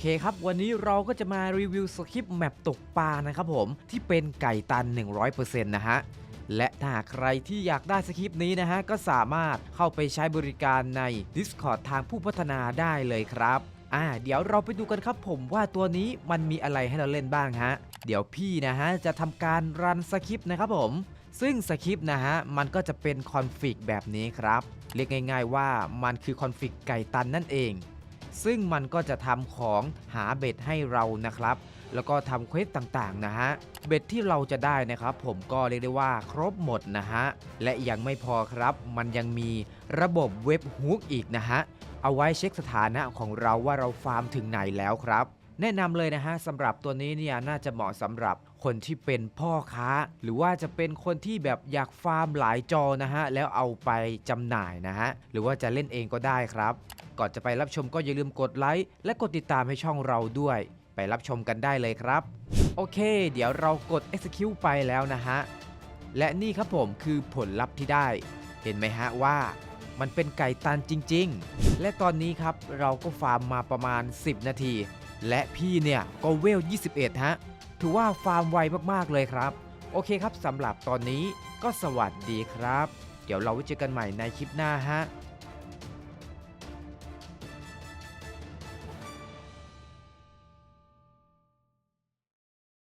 เคครับ วันนี้เราก็จะมารีวิวสคริปต์แมปตกปลานะครับผม ที่เป็นไก่ตัน 100%นะฮะ และถ้าใครที่อยากได้สคริปต์นี้นะฮะ ก็สามารถเข้าไปใช้บริการใน Discord ทางผู้พัฒนาได้เลยครับ อ่า เดี๋ยวเราไปดูกันครับผมว่าตัวนี้มันมีอะไรให้เราเล่นบ้างฮะ เดี๋ยวพี่นะฮะ จะทำการรันสคริปต์นะครับผมซึ่งสคริปต์นะฮะ มันก็จะเป็นคอนฟิกแบบนี้ครับ เรียกง่ายๆว่ามันคือคอนฟิกไก่ตันนั่นเอง ซึ่งมันก็จะทำของหาเบ็ดให้เรานะครับ แล้วก็ทำเควสต่างๆนะฮะ เบ็ดที่เราจะได้นะครับ ผมก็เรียกได้ว่าครบหมดนะฮะ และยังไม่พอครับ มันยังมีระบบเว็บฮุกอีกนะฮะ เอาไว้เช็คสถานะของเราว่าเราฟาร์มถึงไหนแล้วครับ แนะนำเลยนะฮะสำหรับตัวนี้เนี่ยน่าจะเหมาะสำหรับคนที่เป็นพ่อค้า หรือว่าจะเป็นคนที่แบบอยากฟาร์มหลายจอนะฮะแล้วเอาไปจำหน่ายนะฮะหรือว่าจะเล่นเองก็ได้ครับ ก่อนจะไปรับชมก็อย่าลืมกดไลค์และกดติดตามให้ช่องเราด้วย ไปรับชมกันได้เลยครับ โอเค เดี๋ยวเรากด execute ไปแล้วนะฮะและนี่ครับผมคือผลลัพธ์ที่ได้ เห็นไหมฮะว่ามันเป็นไก่ตันจริง ๆ และตอนนี้ครับเราก็ฟาร์มมาประมาณ 10 นาที และพี่เนี่ยก็เวล 21 ฮะ ถือว่าฟาร์มไวมากๆเลยครับ โอเคครับสำหรับตอนนี้ก็สวัสดีครับ เดี๋ยวเราไว้เจอกันใหม่ในคลิปหน้าฮะ